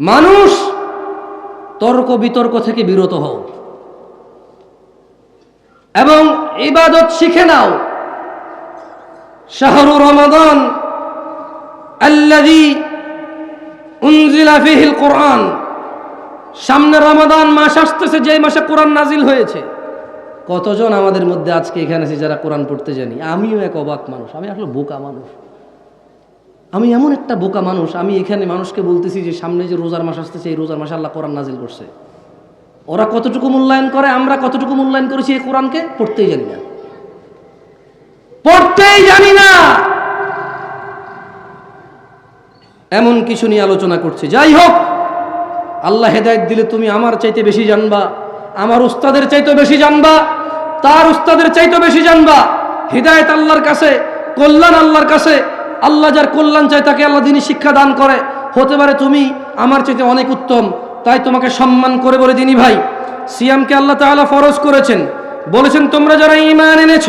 মানুষ তর্ক বিতর্ক থেকে বিরত হও। এবং ইবাদত শিখে নাও। শাহরু রমাদান আল্লাযী উনজিলাফিহিল কোরআন। সামনে রমাদান মাস আসতেছে যে মাসে কোরআন নাজিল হয়েছে। কতজন আমাদের মধ্যে আজকে এখানে আছে যারা কোরআন পড়তে জানি? আমিও এক অবাক মানুষ, আমি আসলে বোকা মানুষ। আমি এমন একটা বোকা মানুষ, আমি এখানে মানুষকে বলতেছি যে সামনে যে রোজার মাস আসতেছে, এই রোজার মাসে আল্লাহ কোরআন নাজিল করছে। ওরা কতটুকু মূল্যায়ন করে, আমরা কতটুকু মূল্যায়ন করেছি এই কোরআনকে, পড়তেই জানি না। পড়তেই জানি না! এমন কিছু নিয়ে আলোচনা করছে। যাই হোক, আল্লাহ হেদায়ত দিলে তুমি আমার চাইতে বেশি জানবা, আমার উস্তাদের চাইতে বেশি জানবা, তার উস্তাদের চাইতে বেশি জানবা। হৃদায়ত আল্লাহর কাছে, কল্যাণ আল্লাহর কাছে আল্লাহ যার কল্যাণ চায়, তাকে আল্লাহ দিনই শিক্ষা দান করে। হতে পারে তুমি আমার চাইতে অনেক উত্তম, তাই তোমাকে সম্মান করে বলে দিনী ভাই। সিয়ামকে আল্লাহ তাআলা ফরজ করেছেন। বলেছেন, তোমরা যারা ঈমান এনেছ,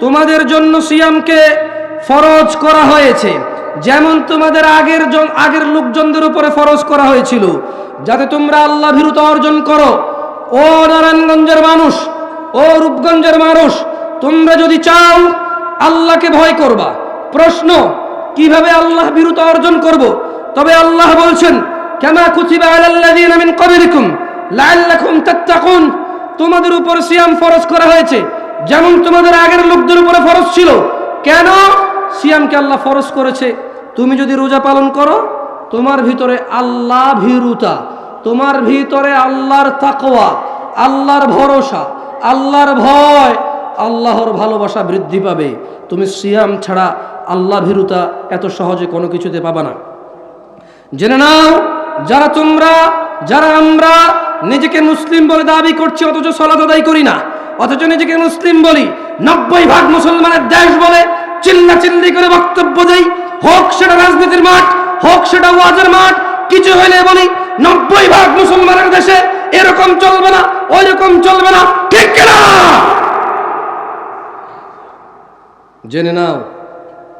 তোমাদের জন্য সিয়ামকে ফরজ করা হয়েছে। যেমন তোমাদের আগের জন আগের লোকজনদের উপরে ফরজ করা হয়েছিল। যাতে তোমরা আল্লাহ ভীরুতা অর্জন করো। ও নারায়ণগঞ্জের মানুষ, ও রূপগঞ্জের মানুষ, তোমরা যদি চাও, আল্লাহকে ভয় করবা। প্রশ্ন কীভাবে আল্লাহ বিরুদ্ধ অর্জন করব? তবে আল্লাহ বলছেন, কেমা তাত্তাকুন। তোমাদের উপর সিয়াম ফরজ করা হয়েছে, যেমন তোমাদের আগের লোকদের উপরে ফরজ ছিল। কেন? সিয়ামকে আল্লাহ ফরজ করেছে। তুমি যদি রোজা পালন করো, তোমার ভিতরে আল্লাহ ভীরুতা, তোমার ভিতরে আল্লাহর তাকওয়া, আল্লাহর ভরসা, আল্লাহর ভয় আল্লাহর ভালোবাসা বৃদ্ধি পাবে। তুমি সিয়াম ছাড়া আল্লাহ ভীরুতা এত সহজে কোনো কিছুতে পাবা না। জেনে নাও, যারা তোমরা, যারা আমরা নিজেকে মুসলিম বলে দাবি করছি, অথচ সলাত আদায় করি না, অথচ নিজেকে মুসলিম বলি, নব্বই ভাগ মুসলমানের দেশ বলে চিল্লা চিল্লি করে বক্তব্য দেই, হোক সেটা রাজনীতির মাঠ, হোক সেটা ওয়াজের মাঠ, কিছু হইলে বলি, নব্বই ভাগ মুসলমানের দেশে এরকম চলবে না ওই রকম চলবে না, ঠিক কিনা? জেনে নাও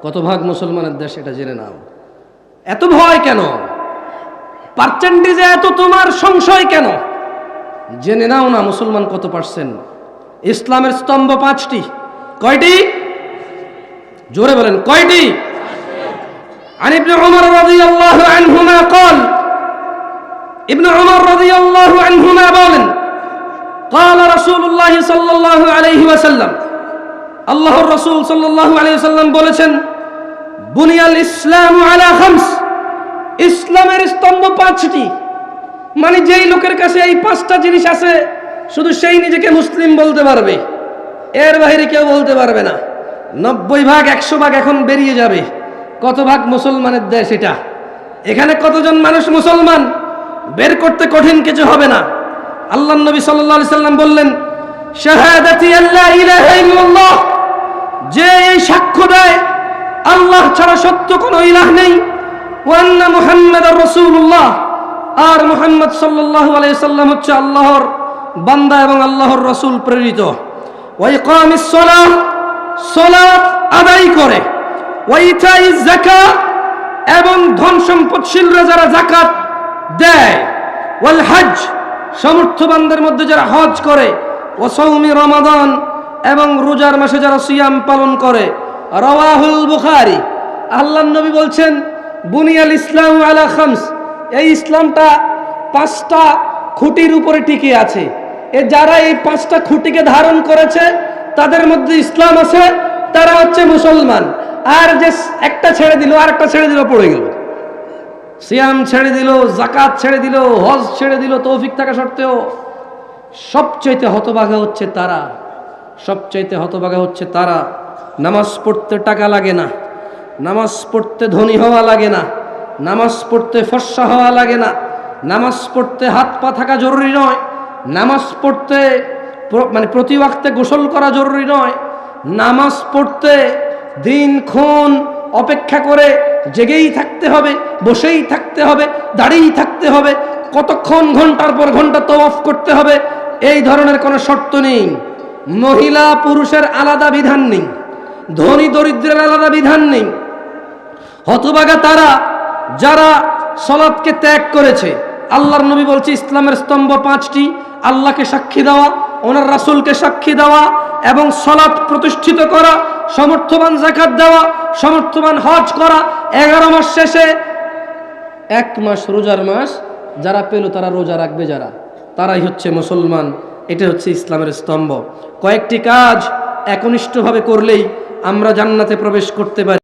কত ভাগ মুসলমানের দেশ এটা জেনে নাও এত ভয় কেন পার্সেন্টেজে এত তোমার সংশয় কেন জেনে নাও না মুসলমান কত পার্সেন্ট ইসলামের স্তম্ভ পাঁচটি কয়টি জোরে বলেন কয়টি عن ابن عمر رضي الله عنهما قال ابن عمر رضي الله عنهما بولن قال رسول الله صلى الله عليه وسلم আল্লাহর রসুল সাল্লাল্লাহু আলাইহি সাল্লাম বলেছেন, বুনিয়াল ইসলাম আলা খামস। ইসলামের স্তম্ভ পাঁচটি। মানে যেই লোকের কাছে এই পাঁচটা জিনিস আছে, শুধু সেই নিজেকে মুসলিম বলতে পারবে। এর বাইরে কেউ বলতে পারবে না। নব্বই ভাগ, একশো ভাগ এখন বেরিয়ে যাবে। কত ভাগ মুসলমানের দেশ এটা? এখানে কতজন মানুষ মুসলমান? বের করতে কঠিন কিছু হবে না। আল্লাহ নবী আলাইহি সাল্লাম বললেন, শাহাদাতি আল্লাহ ইলাহা ইল্লাল্লাহ। আল্লাহ ছাড়া সত্য কোনো ইলাহ নেই। ওয়ান্না মুহাম্মাদার রাসূলুল্লাহ। আর মুহাম্মদ সাল্লাল্লাহু আলাইহি সাল্লাম হচ্ছে আল্লাহর বান্দা এবং আল্লাহর রসুল প্রেরিত। ওয়া ইকামিস সালাহ সালাত আদায় করে। ওয়া ইতাইজ যাকাত এবং ধন সম্পদশীলরা যারা যাকাত দেয়। ওয়াল হজ সমর্থবানদের মধ্যে যারা হজ করে। ও সৌমি রমাদান এবং রোজার মাসে যারা সিয়াম পালন করে। রওয়াহুল বুখারি। আল্লাহ নবী বলছেন, বুনিয়াল ইসলাম আলা খামস। এই ইসলামটা পাঁচটা খুঁটির উপরে টিকে আছে। এ যারা এই পাঁচটা খুঁটিকে ধারণ করেছে, তাদের মধ্যে ইসলাম আছে, তারা হচ্ছে মুসলমান। আর যে একটা ছেড়ে দিল, আর একটা ছেড়ে দিল, পড়ে গেল। সিয়াম ছেড়ে দিল জাকাত ছেড়ে দিল, হজ ছেড়ে দিল, তৌফিক থাকা সত্ত্বেও সবচাইতে হতবাগা হচ্ছে তারা। সবচাইতে হতবাগা হচ্ছে তারা। নামাজ পড়তে টাকা লাগে না। নামাজ পড়তে ধনী হওয়া লাগে না। নামাজ পড়তে ফর্সা হওয়া লাগে না। নামাজ পড়তে হাত পা থাকা জরুরি নয়। নামাজ পড়তে মানে প্রতি গোসল করা জরুরি নয়। নামাজ পড়তে দিনক্ষণ অপেক্ষা করে জেগেই থাকতে হবে, বসেই থাকতে হবে, দাঁড়িয়েই থাকতে হবে, কতক্ষণ ঘণ্টার পর ঘণ্টা তওয়াফ করতে হবে, এই ধরনের কোনো শর্ত নেই। মহিলা পুরুষের আলাদা বিধান নেই। ধনী দরিদ্রের আলাদা বিধান নেই। হতবাগা তারা যারা সলাপকে ত্যাগ করেছে, আল্লাহর নবী বলছে, ইসলামের স্তম্ভ পাঁচটি, আল্লাহকে সাক্ষী দেওয়া, ওনার রাসূলকে সাক্ষী দেওয়া এবং সলাপ প্রতিষ্ঠিত করা, সমর্থবান জাকাত দেওয়া, সমর্থবান হজ করা, এগারো মাস শেষে এক মাস রোজার মাস যারা পেল তারা রোজা রাখবে যারা। তারাই হচ্ছে মুসলমান এটা হচ্ছে ইসলামের স্তম্ভ। কয়েকটি কাজ একনিষ্ঠভাবে করলেই আমরা জান্নাতে প্রবেশ করতে পারি।